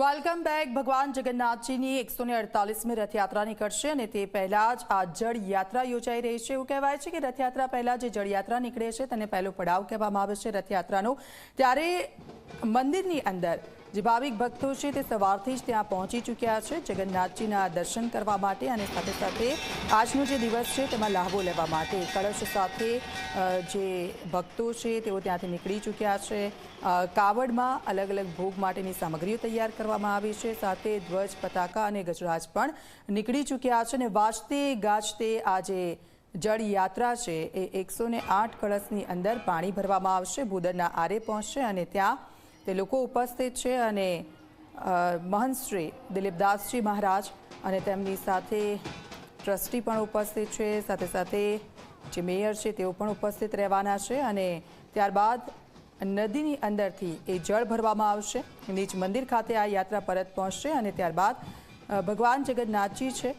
Welcome back. ભગવાન જગન્નાથજીની એકસો ને અડતાલીસમી રથયાત્રા નીકળશે અને તે પહેલા જ આ જળયાત્રા યોજાઈ રહી છે. એવું કહેવાય છે કે રથયાત્રા પહેલા જે જળયાત્રા નીકળે છે, તેને પહેલો પડાવ કહેવામાં આવે છે રથયાત્રાનો. ત્યારે મંદિરની અંદર જે ભાવિક ભક્તો છે તે સવારથી જ ત્યાં પહોંચી ચૂક્યા છે. જગન્નાથજીના દર્શન કરવા માટે અને સાથે સાથે આજનો જે દિવસ છે તેમાં લાભો લેવા માટે. કળશ સાથે જે ભક્તો છે તેઓ ત્યાંથી નીકળી ચૂક્યા છે. કાવડમાં અલગ અલગ ભોગ માટેની સામગ્રીઓ તૈયાર કરવામાં આવી છે. સાથે ધ્વજ, પતાકા અને ગજરાજ પણ નીકળી ચૂક્યા છે અને વાજતે ગાજતે આ જે જળ યાત્રા છે. એ એકસો આઠ કળશની અંદર પાણી ભરવામાં આવશે. ભૂદરના આરે પહોંચશે અને ત્યાં તે લોકો ઉપસ્થિત છે અને મહંતશ્રી મહંત શ્રી દિલીપદાસજી મહારાજ અને તેમની સાથે ટ્રસ્ટી પણ ઉપસ્થિત છે. સાથે સાથે જે મેયર છે તેઓ પણ ઉપસ્થિત રહેવાના છે અને ત્યારબાદ નદીની અંદરથી એ જળ ભરવામાં આવશે. નીચ મંદિર ખાતે આ યાત્રા પરત પહોંચશે અને ત્યારબાદ ભગવાન જગન્નાથજી છે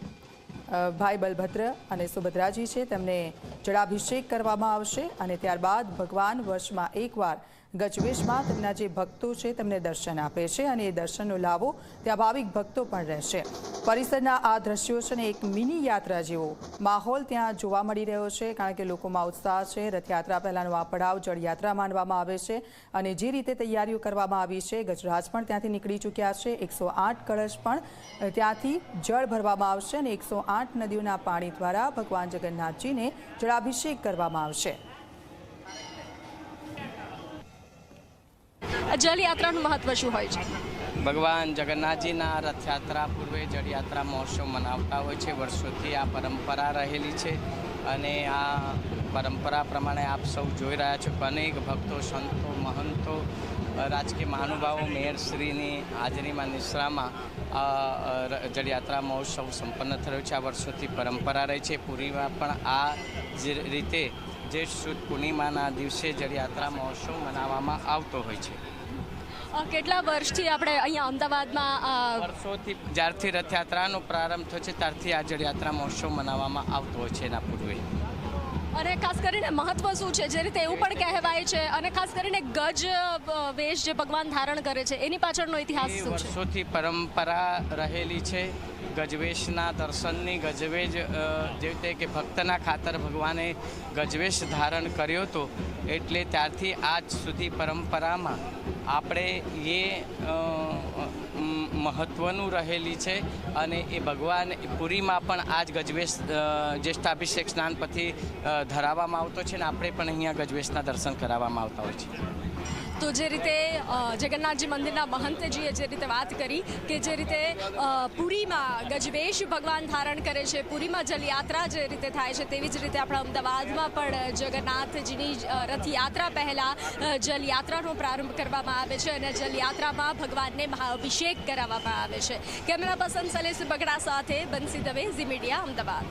ભાઈ બલભદ્ર અને સુભદ્રાજી છે તેમને જળાભિષેક કરવામાં આવશે અને ત્યારબાદ ભગવાન વર્ષમાં એકવાર ગજવેશમાં તેમના જે ભક્તો છે તેમને દર્શન આપે છે અને એ દર્શનનો લાવો ત્યાં ભાવિક ભક્તો પણ રહેશે. પરિસરના આ દ્રશ્યો છે ને એક મિની યાત્રા જેવો માહોલ ત્યાં જોવા મળી રહ્યો છે, કારણ કે લોકોમાં ઉત્સાહ છે. રથયાત્રા પહેલાંનો આ પડાવ જળયાત્રા માનવામાં આવે છે અને જે રીતે તૈયારીઓ કરવામાં આવી છે, ગજરાજ પણ ત્યાંથી નીકળી ચૂક્યા છે. એકસો કળશ પણ ત્યાંથી જળ ભરવામાં આવશે અને એકસો નદીઓના પાણી દ્વારા ભગવાન જગન્નાથજીને જળાભિષેક કરવામાં આવશે. જલયાત્રાનું મહત્વ શું હોય છે? ભગવાન જગન્નાથજીના રથયાત્રા પૂર્વે જળયાત્રા મહોત્સવ મનાવતા હોય છે. વર્ષોથી આ પરંપરા રહેલી છે અને આ પરંપરા પ્રમાણે આપ સૌ જોઈ રહ્યા છો અનેક ભક્તો, સંતો, મહંતો, રાજકીય મહાનુભાવો મેયરશ્રીની હાજરીમાં નિશ્રામાં આ જળયાત્રા મહોત્સવ સંપન્ન થયો છે. આ વર્ષોથી પરંપરા રહી છે. પુરીમાં પણ આ જ રીતે જેઠ સુદ પૂર્ણિમાના દિવસે જળયાત્રા મહોત્સવ મનાવવામાં આવતો હોય છે. કેટલા વર્ષથી આપણે અહીંયા અમદાવાદમાં વર્ષોથી જ્યારથી રથયાત્રાનો પ્રારંભ થયો છે ત્યારથી આ જળયાત્રા મહોત્સવ મનાવવામાં આવતો હોય છે એના પૂર્વે. અને ખાસ કરીને મહત્વ શું છે? જે રીતે એવું પણ કહેવાય છે અને ખાસ કરીને ગજ વેશ જે ભગવાન ધારણ કરે છે એની પાછળનો ઇતિહાસ શું છે? વર્ષોથી પરંપરા રહેલી છે. ગજવેશના દર્શનની ગજવેજ જે રીતે કે ભક્તના ખાતર ભગવાને ગજવેશ ધારણ કર્યો હતો, એટલે ત્યારથી આજ સુધી પરંપરામાં આપણે એ મહત્ત્વનું રહેલી છે અને એ ભગવાન પુરીમાં પણ આજ ગજવેશ જ્યેષ્ઠાભિષેક સ્નાન પછી ધરાવવામાં આવતો છે ને આપણે પણ અહીંયા ગજવેશના દર્શન કરાવવામાં આવતા હોય છે. તો જે રીતે જગન્નાથજી મંદિરના મહંતજીએ જે રીતે વાત કરી કે જે રીતે પુરીમાં ગજવેશ ભગવાન ધારણ કરે છે, પુરીમાં જલયાત્રા જે રીતે થાય છે, તેવી જ રીતે આપણા અમદાવાદમાં પણ જગન્નાથજીની રથયાત્રા પહેલાં જલયાત્રાનો પ્રારંભ કરવામાં આવે છે અને જલયાત્રામાં ભગવાનને મહાઅભિષેક કરાવવામાં આવે છે. કેમેરા પર્સન સલેશ બગડા સાથે બંસી દવે ઝી મીડિયા અમદાવાદ.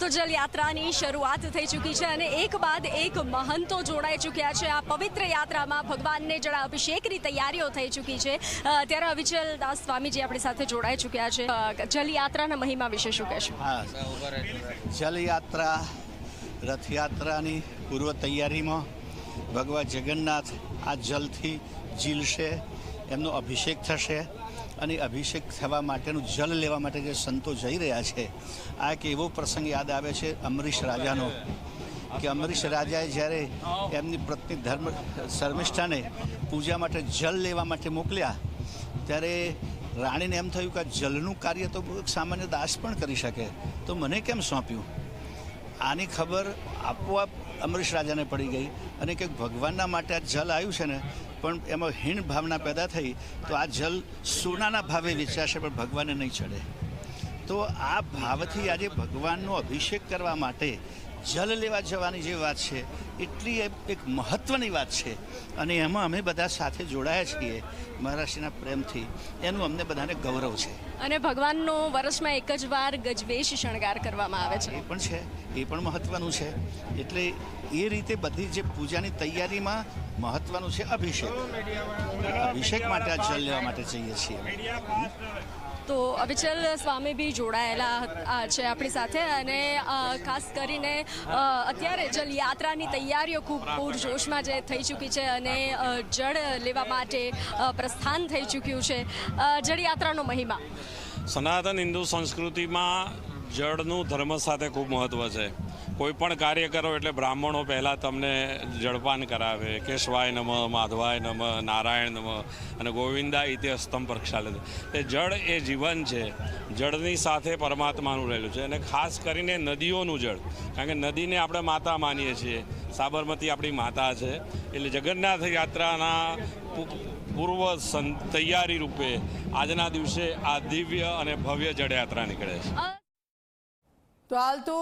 તો જલયાત્રાની શરૂઆત થઈ ચૂકી છે અને એક બાદ એક મહંતો જોડાઈ ચૂક્યા છે. આ પવિત્ર યાત્રામાં ભગવાનને જળા અભિષેકની તૈયારીઓ થઈ ચૂકી છે. ત્યારે અવિચલ દાસ સ્વામીજી આપણી સાથે જોડાઈ ચૂક્યા છે. જલયાત્રાના મહિમા વિશે શું કહેશો? હા. જલયાત્રા, રથયાત્રાની પૂર્વ તૈયારીમાં ભગવાન જગન્નાથ આ જલથી ઝીલશે, એમનો અભિષેક થશે. અને અભિષેક થવા માટેનું જલ લેવા માટે જે સંતો જઈ રહ્યા છે, આ એક એવો પ્રસંગ યાદ આવે છે અમરીશ રાજાનો, કે અમરીશ રાજાએ જ્યારે એમની પત્ની ધર્મ, શર્મિષ્ઠાને પૂજા માટે જલ લેવા માટે મોકલ્યા, ત્યારે રાણીને એમ થયું કે જલનું કાર્ય તો સામાન્ય દાસ પણ કરી શકે, તો મને કેમ સોંપ્યું? આની ખબર આપોઆપ અમરીશ રાજાને પડી ગઈ અને કે ભગવાનના માટે આ જલ આવ્યું છે ને, પણ એમાં હીણ ભાવના પેદા થઈ, તો આ જલ સોનાના ભાવે વેચાશે પણ ભગવાનને નહીં ચડે. તો આ ભાવથી આજે ભગવાનનો અભિષેક કરવા માટે જલ લેવા જવાની જે વાત છે એટલી એક મહત્ત્વની વાત છે. અને એમાં અમે બધા સાથે જોડાયા છીએ મહારાષ્ટ્રના પ્રેમથી. એનું અમને બધાને ગૌરવ છે. અને ભગવાનનો વર્ષમાં એક જ વાર ગજવેશ શણગાર કરવામાં આવે છે. એ પણ છે એ પણ મહત્ત્વનું છે. એટલે એ રીતે બધી જે પૂજાની તૈયારીમાં મહત્ત્વનું છે અભિષેક. અભિષેક માટે આ જલ લેવા માટે જઈએ છીએ. તો અવિચલ સ્વામી બી જોડાયેલા છે આપણી સાથે અને ખાસ કરીને અત્યારે અત્યારે જલયાત્રાની તૈયારીઓ ખૂબ પૂરજોશમાં જે થઈ ચૂકી છે અને જળ લેવા માટે પ્રસ્થાન થઈ ચૂક્યું છે. જળયાત્રાનો મહિમા. સનાતન હિન્દુ સંસ્કૃતિમાં જળનું ધર્મ સાથે ખૂબ મહત્ત્વ છે. કોઈ પણ કાર્ય કરો એટલે બ્રાહ્મણો પહેલાં તમને જળપાન કરાવે, કેશવાય નમ, માધવાય નમ, નારાયણ નમ અને ગોવિંદા ઇતિ અસ્તમ પ્રક્ષાલે તે જળ એ જીવન છે. જળની સાથે પરમાત્માનું રહેલું છે. અને ખાસ કરીને નદીઓનું જળ. કારણ કે નદીને આપણે માતા માનીએ છીએ. સાબરમતી આપણી માતા છે. એટલે જગન્નાથ યાત્રાના પૂર્વ તૈયારી રૂપે આજના દિવસે આ દિવ્ય અને ભવ્ય જળયાત્રા નીકળે છે. તો હાલ તો